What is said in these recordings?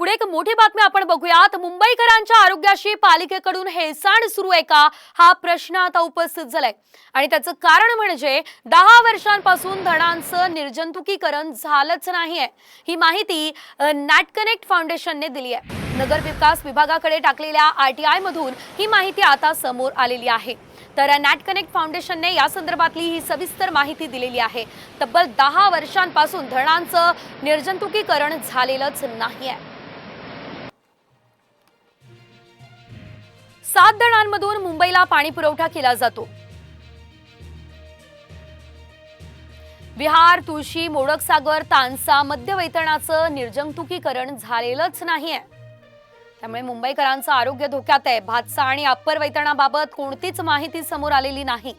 पुढे एक मोठी बातमी आपण बघूयात. मुंबईकरांच्या आरोग्याशी पालिकेकडून हेळसांड सुरू आहे का? हा प्रश्न आता उपस्थित झालाय. आणि त्याचं कारण म्हणजे दहा वर्षांपासून धडांचं निर्जंतुकीकरण झालंच नाहीये. ही माहिती नॅट कनेक्ट फाउंडेशनने दिली आहे. नगर विकास विभागाकडे टाकलेल्या आर टी मधून ही माहिती आता समोर आलेली आहे. तर नॅट कनेक्ट फाउंडेशनने या संदर्भातली ही सविस्तर माहिती दिलेली आहे. तब्बल दहा वर्षांपासून धरणांचं निर्जंतुकीकरण झालेलंच नाही आहे सात धरणांमधून मुंबईला पाणी पुरवठा केला जातो. विहार तुळशी मोडकसागर तानसा मध्य वेतनाचं निर्जंतुकीकरण झालेलंच नाहीये. त्यामुळे मुंबईकरांचं आरोग्य धोक्यात आहे. भातसा आणि अप्पर वैतरणाबाबत कोणतीच माहिती समोर आलेली नाही.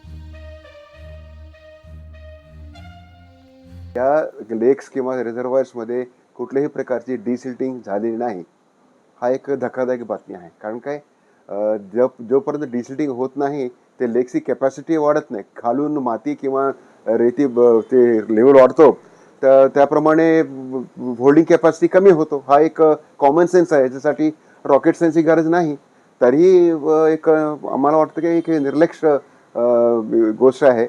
या लेक्स किंवा रिझर्वायर्समध्ये कुठल्याही प्रकारची डिसिल्टिंग झालेली नाही. हा एक धक्कादायक बातमी आहे. कारण काय? जो जोपर्यंत डिसिल्टिंग होत नाही ते लेक्सची कॅपॅसिटी वाढत नाही. खालून माती किंवा रेती ब- ते लेवल वाढतो. तर त्याप्रमाणे होल्डिंग कॅपॅसिटी कमी होतो. हा एक कॉमन सेन्स आहे. याच्यासाठी रॉकेट सायन्सची गरज नाही. तरीही एक आम्हाला वाटतं की एक निर्लक्ष गोष्ट आहे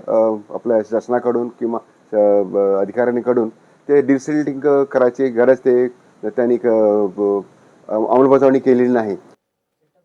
आपल्या शासनाकडून किंवा अधिकाऱ्यांकडून. ते डिसिल्टिंग करायची गरज ते त्यांनी क- अंमलबजावणी केलेली नाही.